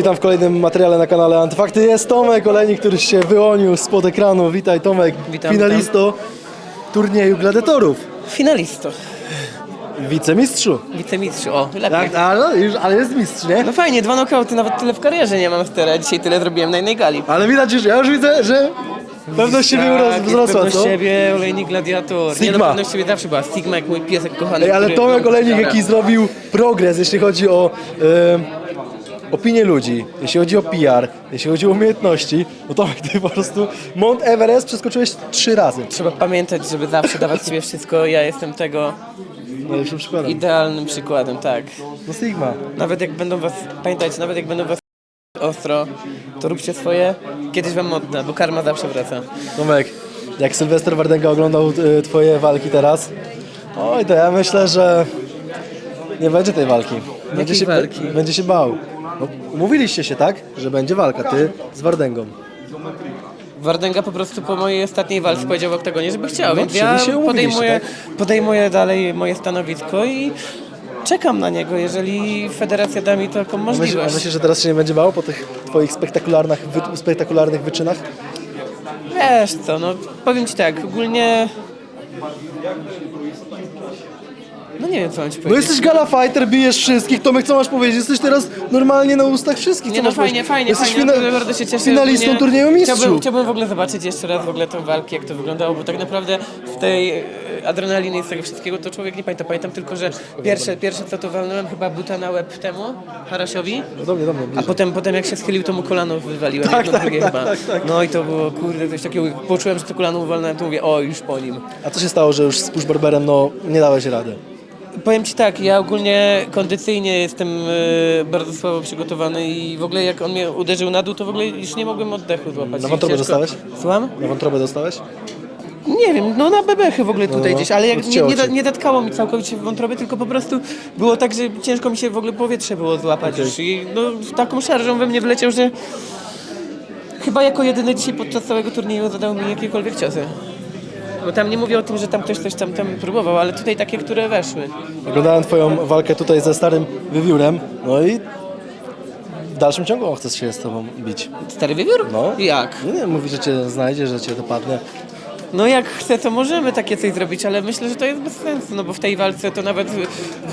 Witam w kolejnym materiale na kanale Antyfakty. Jest Tomek Olejnik, który się wyłonił spod ekranu. Witaj Tomek, Witam, finalisto turnieju gladiatorów. Finalisto, Wicemistrzu. wicemistrzu, o, lepiej. Tak, ale, już, ale jest mistrz, nie? No fajnie, dwa nokauty, nawet tyle w karierze nie mam teraz. Dzisiaj tyle zrobiłem na jednej gali. Ale widać już, ja już widzę, że pewność siebie Tak, wzrosła, pewność co? siebie, olejnik gladiator. Nie Sigma. no, pewność siebie zawsze była. Sigma jak mój piesek kochany. Ej, ale Tomek Olejnik jaki zrobił progres, jeśli chodzi o opinię ludzi, jeśli chodzi o PR, jeśli chodzi o umiejętności, no Tomek, ty po prostu Mount Everest przeskoczyłeś trzy razy. Trzeba pamiętać, żeby zawsze dawać sobie wszystko. Ja jestem tego Najlepszym przykładem. idealnym przykładem, tak. No Sigma. Nawet jak będą was, pamiętajcie, nawet jak będą was ostro, to róbcie swoje. Kiedyś wam odda, bo karma zawsze wraca. Tomek, jak Sylwester Wardenga oglądał e, twoje walki teraz, oj, to ja myślę, że nie będzie tej walki. Będzie Jakiej się, walki? Będzie się bał. No, mówiliście się, tak? Że będzie walka, ty z Wardęgą. Wardęga po prostu po mojej ostatniej walce powiedział w oktagonie, żeby chciał, No, więc czyli ja się umówiliście, podejmuję, tak? podejmuję dalej moje stanowisko i czekam na niego, jeżeli federacja da mi taką a możliwość. myślisz, że teraz się nie będzie bał po tych twoich spektakularnych, wy, spektakularnych wyczynach? Wiesz co, no powiem ci tak, ogólnie... No nie wiem co mam ci No powiedzieć. jesteś gala fighter, bijesz wszystkich, Tomek, co masz powiedzieć? Jesteś teraz normalnie na ustach wszystkich, co Nie no masz fajnie, powiedzieć? fajnie, Jesteś fajnie, fina- naprawdę bardzo się cieszę. finalistą Ogólnie turnieju mistrzów. Chciałbym, chciałbym w ogóle zobaczyć jeszcze raz w ogóle tą walkę, jak to wyglądało, bo tak naprawdę z tej e, adrenaliny i z tego wszystkiego to człowiek nie pamięta. Pamiętam tylko, że pierwsze, pierwsze co to walnąłem chyba buta na łeb temu, Harasiowi. No do mnie, do mnie, A bliżej. potem, potem jak się schylił, to mu kolano wywaliłem. Tak, jedno, tak, drugie tak, chyba. tak, tak. No i to było, kurde, coś takiego. Poczułem, że to kolano uwalnałem, to mówię, o, już po nim. A co się stało, że już z push barberem, no, nie dałeś rady? Powiem Ci tak, ja ogólnie kondycyjnie jestem e, bardzo słabo przygotowany i w ogóle jak on mnie uderzył na dół, to w ogóle już nie mogłem oddechu złapać. Na wątrobę ciężko- dostałeś? Słucham? Na wątrobę dostałeś? Nie wiem, no na bebechy w ogóle tutaj no, gdzieś, ale jak nie, odcięło nie, da, cię. nie datkało mi całkowicie w wątrobie, tylko po prostu było tak, że ciężko mi się w ogóle powietrze było złapać już i no taką szarżą we mnie wleciał, że chyba jako jedyny dzisiaj podczas całego turnieju zadał mi jakiekolwiek ciosy. Bo tam nie mówię o tym, że tam ktoś coś tam, tam próbował, ale tutaj takie, które weszły. Oglądałem twoją walkę tutaj ze starym wywiórem, no i w dalszym ciągu on chce się z tobą bić. Stary wiewiór? No. Jak? Nie, nie, mówi, że cię znajdzie, że cię dopadnie. No jak chce, to możemy takie coś zrobić, ale myślę, że to jest bez sensu, no bo w tej walce to nawet,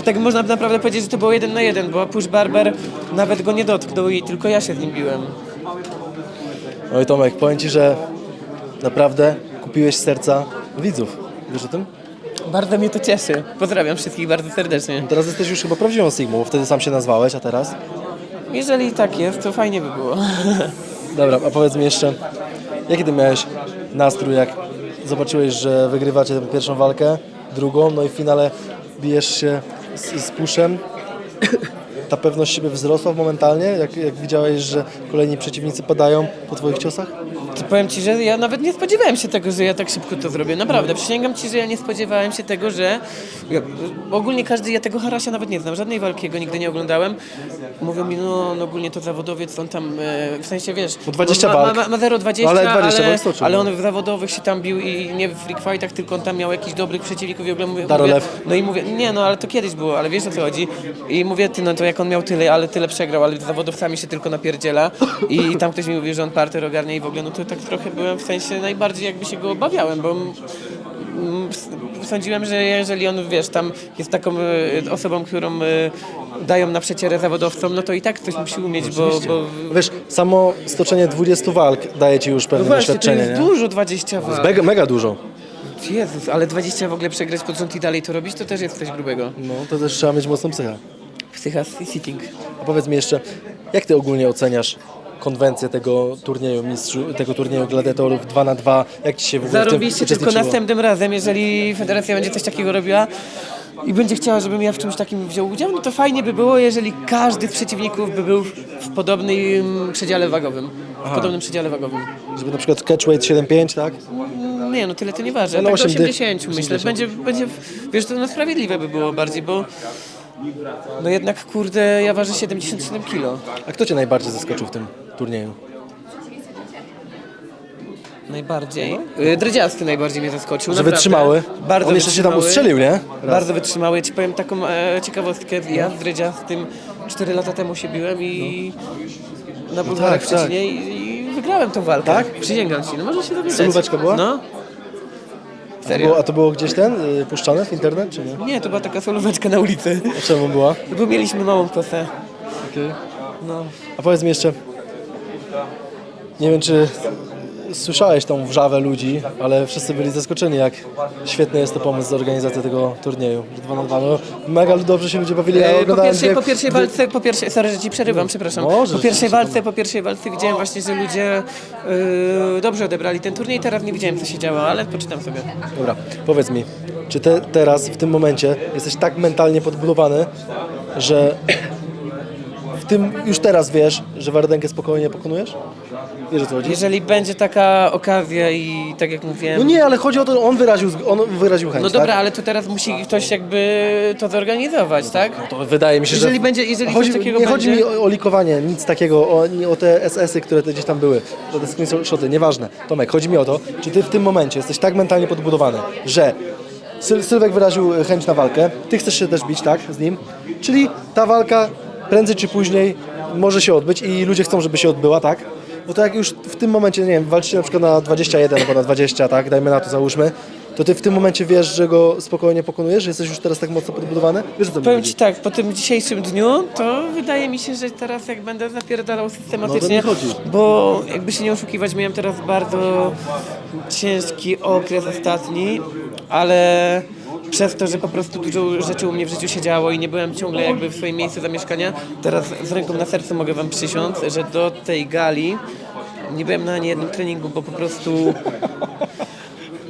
tak można by naprawdę powiedzieć, że to było jeden na jeden, bo Push Barber nawet go nie dotknął i tylko ja się z nim biłem. Oj Tomek, powiem ci, że naprawdę kupiłeś serca widzów. Wiesz o tym? Bardzo mnie to cieszy. Pozdrawiam wszystkich bardzo serdecznie. Teraz jesteś już chyba prawdziwą Sigmą, wtedy sam się nazwałeś, a teraz? Jeżeli tak jest, to fajnie by było. Dobra, a powiedz mi jeszcze, jaki ty miałeś nastrój, jak zobaczyłeś, że wygrywacie tę pierwszą walkę, drugą, no i w finale bijesz się z, z Pushem? Ta pewność siebie wzrosła momentalnie, jak, jak widziałeś, że kolejni przeciwnicy padają po twoich ciosach? Powiem Ci, że ja nawet nie spodziewałem się tego, że ja tak szybko to zrobię. Naprawdę, przysięgam Ci, że ja nie spodziewałem się tego, że... Ja, ogólnie każdy, ja tego Harasia nawet nie znam, żadnej walki jego nigdy nie oglądałem. Mówią mi, no, no ogólnie to zawodowiec, on tam, e, w sensie, wiesz... Po 20 ma, walk. Ma, ma 0,20, No, ale 20, bo ale, jest toczył, ale no. on w zawodowych się tam bił i nie w freak fightach, tylko on tam miał jakichś dobrych przeciwników i w ogóle mówię, Darolew. mówię, No i mówię, nie no, ale to kiedyś było, ale wiesz o co chodzi. I mówię, ty no to jak on miał tyle, ale tyle przegrał, ale z zawodowcami się tylko napierdziela. I tam ktoś mi mówi, że on parter ogarnia i w ogóle, no to tak trochę byłem w sensie najbardziej jakby się go obawiałem, bo sądziłem, że jeżeli on, wiesz, tam jest taką e, osobą, którą e, dają na przecierę zawodowcom, no to i tak ktoś musi umieć, bo, bo Wiesz, samo stoczenie 20 walk daje ci już no pewne właśnie, to doświadczenie, jest nie? dużo 20 walk. Mega, mega dużo. Jezus, ale 20 w ogóle przegrać pod rząd i dalej to robić, to też jest coś grubego. No, to też trzeba mieć mocną psychę. Psycha sitting. A powiedz mi jeszcze, jak ty ogólnie oceniasz konwencję tego turnieju mistrzu, tego turnieju gladiatorów 2 na 2 Jak ci się w ogóle w tym Zarobiście, tylko uczestniczyło? następnym razem, jeżeli federacja będzie coś takiego robiła i będzie chciała, żebym ja w czymś takim wziął udział, no to fajnie by było, jeżeli każdy z przeciwników by był w podobnym przedziale wagowym. W podobnym przedziale wagowym. Żeby na przykład catchweight 7-5, tak? Nie, no tyle to nie ważne. No, tak do osiem dych. 80 myślę. Będzie, będzie, wiesz, to no sprawiedliwe by było bardziej, bo no jednak, kurde, ja ważę 77 kilo. A kto cię najbardziej zaskoczył w tym turnieju? Najbardziej. Y, Dredziasty najbardziej mnie zaskoczył. Że naprawdę. wytrzymały? Bardzo On jeszcze się tam wytrzymały. ustrzelił, nie? Raz. Bardzo wytrzymały. Ja ci powiem taką e, ciekawostkę. Ja z Dredziastym 4 lata temu się biłem i na bulwarach tak, w Szczecinie i, i wygrałem tą walkę. Tak? Przysięgam ci, no może się dowiedzieć. Solóweczka była? No. A to, Serio? było, a to było gdzieś ten, y, puszczane w internet, czy nie? Nie, to była taka solóweczka na ulicy. A czemu była? Bo mieliśmy małą kosę. No. A powiedz mi jeszcze, nie wiem czy słyszałeś tą wrzawę ludzi, ale wszyscy byli zaskoczeni, jak świetny jest to pomysł z organizacji tego turnieju. 2 na 2. No, mega dobrze się ludzie bawili. Ja E, Po oglądałem pierwszej, dwie- po pierwszej walce, po pierwszej, sorry, że ci przerywam, przepraszam. Możesz, Po pierwszej walce, po pierwszej walce widziałem właśnie, że ludzie yy, dobrze odebrali ten turniej, teraz nie widziałem co się działo, ale poczytam sobie. Dobra, powiedz mi, czy te, teraz, w tym momencie jesteś tak mentalnie podbudowany, że tym już teraz wiesz, że Wardenkę spokojnie pokonujesz? Wiesz o co chodzi? Jeżeli będzie taka okazja i tak jak mówiłem... No nie, ale chodzi o to, on wyraził, on wyraził chęć, No dobra, tak? ale to teraz musi ktoś jakby to zorganizować, tak? To wydaje mi się, Jeżeli że... będzie- jeżeli chodzi, coś takiego Nie chodzi będzie- mi o, o likowanie, nic takiego, o, nie o te SS-y, które te gdzieś tam były, o te screenshoty, nieważne. Tomek, chodzi mi o to, czy ty w tym momencie jesteś tak mentalnie podbudowany, że Syl Sylwek wyraził chęć na walkę, ty chcesz się też bić, tak, z nim, czyli ta walka prędzej czy później może się odbyć i ludzie chcą, żeby się odbyła, tak? No to jak już w tym momencie, nie wiem, walczycie na przykład na 21 albo na 20, tak, dajmy na to, załóżmy, to ty w tym momencie wiesz, że go spokojnie pokonujesz, że jesteś już teraz tak mocno podbudowany? Wiesz o co mi Powiem chodzi? Ci tak, po tym dzisiejszym dniu, to wydaje mi się, że teraz jak będę zapierdalał systematycznie, No to nie chodzi. bo jakby się nie oszukiwać, miałem teraz bardzo ciężki okres ostatni, ale przez to, że po prostu dużo rzeczy u mnie w życiu się działo i nie byłem ciągle jakby w swoim miejscu zamieszkania, teraz z ręką na sercu mogę Wam przysiąc, że do tej gali nie byłem na ani jednym treningu, bo po prostu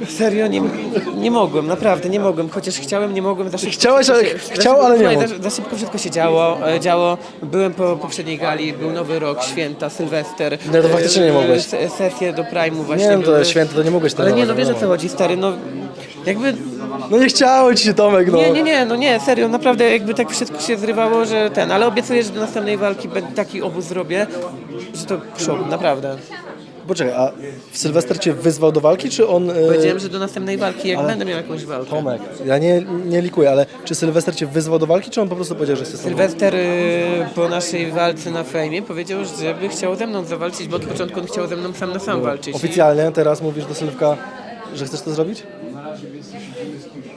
Serio, nie, nie mogłem, naprawdę nie mogłem, chociaż chciałem, nie mogłem. Za szybko Chciałeś, ale- chciał, ale nie słuchaj, mógł. Za, za szybko wszystko się działo, e, działo. Byłem po poprzedniej gali, był Nowy Rok, święta, Sylwester. No to faktycznie nie e, mogłeś. se- Sesje do Prime'u właśnie Nie wiem, to były. święto, to nie mogłeś Ale nie, no wiesz o co chodzi, stary, no jakby... No nie chciało ci się Tomek, no. Nie, nie, nie, no nie, serio, naprawdę jakby tak wszystko się zrywało, że ten, ale obiecuję, że do następnej walki będę taki obóz zrobię, że to szok, naprawdę. Poczekaj, a Sylwester cię wyzwał do walki, czy on... e, Powiedziałem, że do następnej walki, jak będę miał jakąś walkę. Tomek, ja nie, nie likuję, ale czy Sylwester cię wyzwał do walki, czy on po prostu powiedział, że chce z tobą? Sylwester y, po naszej walce na fejmie powiedział, że by chciał ze mną zawalczyć, bo od początku on chciał ze mną sam na sam walczyć. Oficjalnie teraz mówisz do Sylwka, że chcesz to zrobić?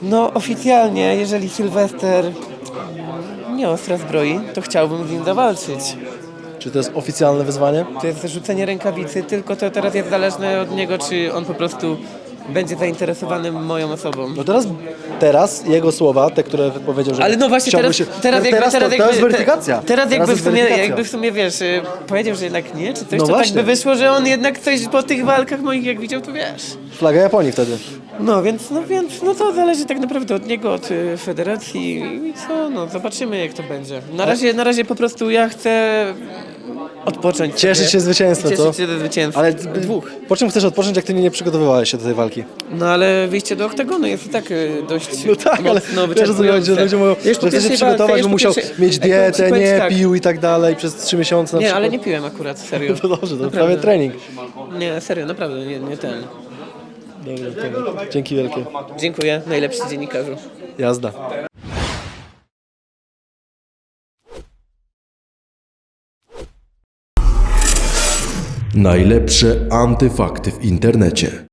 No oficjalnie, jeżeli Sylwester nie ostra zbroi, to chciałbym z nim zawalczyć. Czy to jest oficjalne wyzwanie? To jest rzucenie rękawicy, tylko to teraz jest zależne od niego, czy on po prostu będzie zainteresowany moją osobą. No teraz, teraz jego słowa, te, które powiedział, że Ale no właśnie chciałby teraz, się... teraz, jakby, teraz, to, jakby, to jest weryfikacja. te- Teraz jakby, w sumie, weryfikacja. jakby w sumie wiesz, y, powiedział, że jednak nie, czy coś, No to tak właśnie. by wyszło, że on jednak coś po tych walkach moich jak widział, to wiesz. Flaga Japonii wtedy. No więc, no więc, no to zależy tak naprawdę od niego, od y, federacji i co, no zobaczymy jak to będzie. Na razie, na razie po prostu ja chcę odpocząć. Cieszyć się zwycięstwem, i cieszyć co? się ze zwycięstwa. Ale dwóch. po czym chcesz odpocząć, jak ty nie przygotowywałeś się do tej walki? No ale wyjście do oktagonu jest i tak y, dość No tak, ale mocno wiesz o co mi chodzi, że ludzie mówią, Już że po chce się pierwszej przygotować, bo już po musiał pierwszej- mieć ci dietę, nie tak, pił i tak dalej przez trzy miesiące na Nie, przykład. ale nie piłem akurat, serio. To dobrze, to Naprawdę. prawie trening. Nie, serio, naprawdę, nie, nie ten. Dobra. Dzięki wielkie. Dziękuję, najlepszy dziennikarzu. Jazda. Najlepsze antyfakty w internecie.